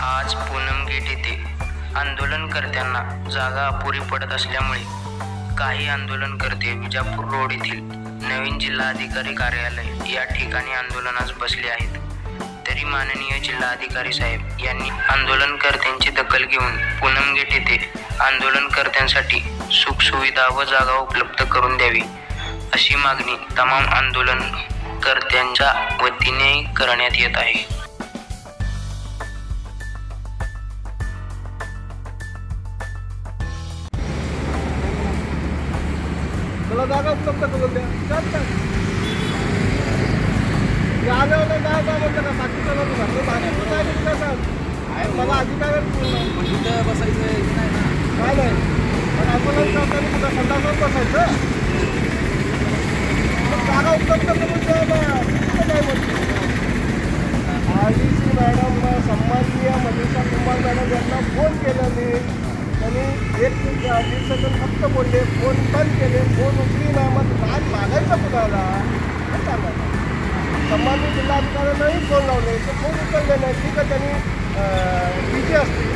आज पूनम गेट येथे आंदोलनकर्त्यांना जागा अपुरी पडत असल्यामुळे काही आंदोलनकर्ते विजापूर रोड येथील नवीन जिल्हाधिकारी कार्यालय या ठिकाणी आंदोलनास बसले आहेत. तरी माननीय जिल्हाधिकारी साहेब यांनी आंदोलनकर्त्यांची दखल घेऊन पूनम गेट येथे आंदोलनकर्त्यांसाठी सुखसुविधा व जागा उपलब्ध करून द्यावी अशी मागणी तमाम आंदोलनकर्त्यांच्या वतीने करण्यात येत आहे. मला जागा उपलब्ध करून द्या. आल्यावर काय म्हणलं का ते कसं आहे? मला अधिकार इथं बसायचं काय नाही. पण कुठं संडासवर बसायचं? जागा उपलब्ध करून द्या मॅडम सन्माननीय मनीषा कुमार मॅडम यांना फोन केला मी. त्यांनी एक सेकंड फक्त बोलले फोन बंद केले फोन उचली ना मग काय मागायचं कुणाला? सन्माननीय जिल्हाधिकाऱ्यांनाही फोन लावले ते फोन उचलले नाही. ठीक आहे त्यांनी बिझी असते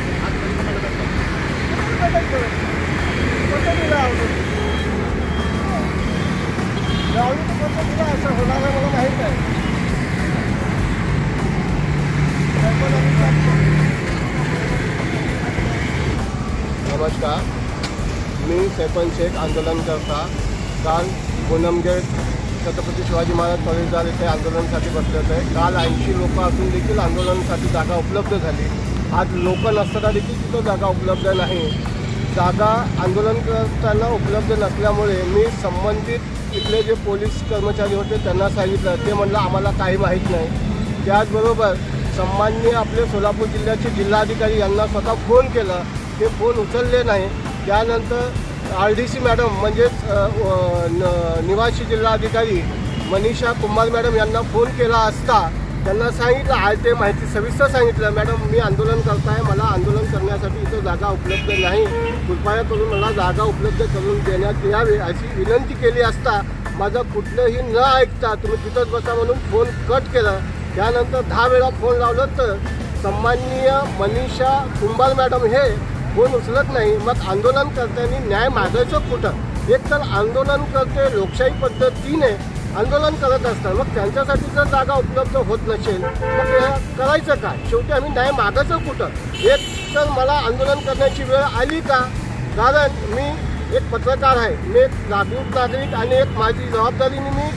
कसं दिलं आवडून लावली तर कसं दिलं असं होणार आहे मला माहीत आहे नमस्कार मी सेपन शेख आंदोलनकर्ता काल पूनमगेट छत्रपती शिवाजी महाराज कॉलेजदार येथे आंदोलनासाठी बसले होते. काल ऐंशी लोक असून देखील आंदोलनासाठी जागा उपलब्ध झाली. आज लोक नसताना देखील तिथं जागा उपलब्ध नाही. जागा आंदोलन करताना उपलब्ध नसल्यामुळे मी संबंधित इथले जे पोलीस कर्मचारी होते त्यांना सांगितलं. ते म्हणलं आम्हाला काही माहीत नाही. त्याचबरोबर सन्माननीय आपले सोलापूर जिल्ह्याचे जिल्हाधिकारी यांना स्वतः फोन केला. ते फोन उचलले नाही. त्यानंतर आर डी सी मॅडम म्हणजेच न- निवासी जिल्हाधिकारी मनीषा कुमार मॅडम यांना फोन केला असता त्यांना सांगितलं आहे ते माहिती सविस्तर सांगितलं मॅडम मी आंदोलन करताय मला आंदोलन करण्यासाठी इथं जागा उपलब्ध नाही. कृपया करून मला जागा उपलब्ध करून देण्यात यावी. अशी विनंती केली असता माझं कुठलंही न ऐकता तुम्ही तिथंच बसा म्हणून फोन कट केला. त्यानंतर दहा वेळा फोन लावलं तर सन्माननीय मनीषा कुंभार मॅडम हे फोन उचलत नाही मग आंदोलनकर्त्यांनी न्याय मागायचं कुठं? एक तर आंदोलनकर्ते लोकशाही पद्धतीने आंदोलन करत असतात मग त्यांच्यासाठी जर जागा उपलब्ध होत नसेल मग हे करायचं काय शेवटी आम्ही न्याय मागायचं कुठं? एक तर मला आंदोलन करण्याची वेळ आली का? कारण मी एक पत्रकार आहे मी एक जागरूक नागरिक आणि एक माझी जबाबदारीने मी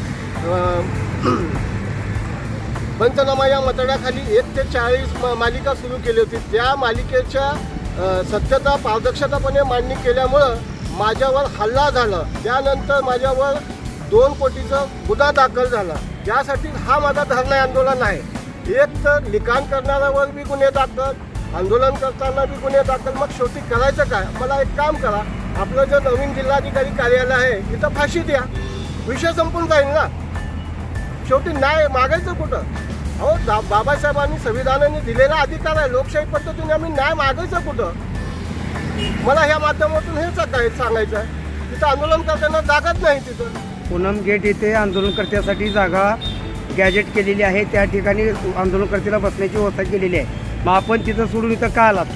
पंचनामा या मतदाखाली एक ते चाळीस म- मालिका सुरू केली होती. त्या मालिकेच्या सत्यता पारदर्शकपणे मांडणी केल्यामुळं माझ्यावर हल्ला झाला. त्यानंतर माझ्यावर दोन कोटीचा गुन्हा दाखल झाला. त्यासाठी हा माझा धरणा आंदोलन आहे. एक तर लिखाण करणाऱ्यावर बी गुन्हे दाखल आंदोलन करताना बी गुन्हे दाखल. मग शेवटी करायचं काय? मला एक काम करा. आपलं जे नवीन जिल्हाधिकारी कार्यालय आहे इथं फाशी द्या. विषय संपून जाईल ना? शेवटी न्याय मागायचं कुठं? दा- बाबासाहेबांनी संविधानाने दिलेला अधिकार आहे. लोकशाही पद्धतीने आम्ही न्याय मागायचं कुठं? मला ह्या माध्यमातून हेच काय सांगायचं आहे. तिथं आंदोलन करताना जागाच नाही तिथं. पूनम गेट येथे आंदोलनकर्त्यासाठी जागा गॅजेट केलेली आहे. त्या ठिकाणी आंदोलनकर्त्याला बसण्याची व्यवस्था केलेली आहे. मग आपण तिथं सोडून इथं का आलात?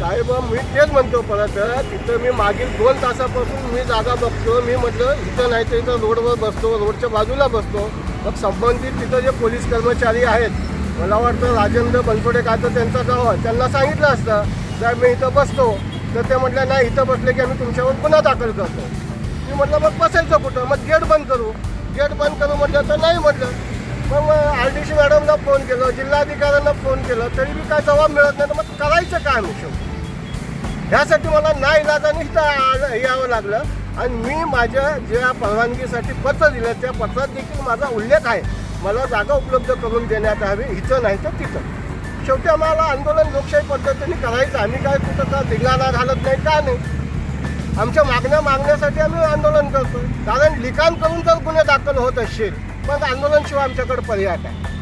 साहेब मी तेच म्हणतो परत. तिथं मी मागील दोन तासापासून मी जागा बघतो मी म्हटलं इथं नाही तर इथं रोडवर बसतो रोडच्या बाजूला बसतो. मग संबंधित तिथं जे पोलीस कर्मचारी आहेत मला वाटतं राजेंद्र बनसोडे काय तर त्यांचा गाव आहे त्यांना सांगितलं असतं साहेब मी इथं बसतो. तर ते म्हटलं नाही इथं बसले की आम्ही तुमच्यावर गुन्हा दाखल करतो. मी म्हटलं मग बसायचं कुठं? मग गेट बंद करू. गेट बंद करू म्हटलं तर नाही म्हटलं. मग आर डी सी मॅडमला फोन केलं जिल्हाधिकाऱ्यांना फोन केलं तरी बी काय जबाब मिळत नाही तर मग करायचं काय मी शेवटी ह्यासाठी मला नाही इलाजाने इथं यावं लागलं. आणि मी माझ्या ज्या परवानगीसाठी पत्र दिलं त्या पत्रात देखील माझा उल्लेख आहे. मला जागा उपलब्ध करून देण्यात हवी इथं नाही तर तिथं. शेवटी आम्हाला आंदोलन लोकशाही पद्धतीने करायचं आम्ही काय कुठं का धिंगाणा घालत नाही का नाही? आमच्या मागण्या मागण्यासाठी आम्ही आंदोलन करतो कारण लिखाण करून जर गुन्हे दाखल होत असतील पण आंदोलनशिवाय आमच्याकडे पर्याय आहे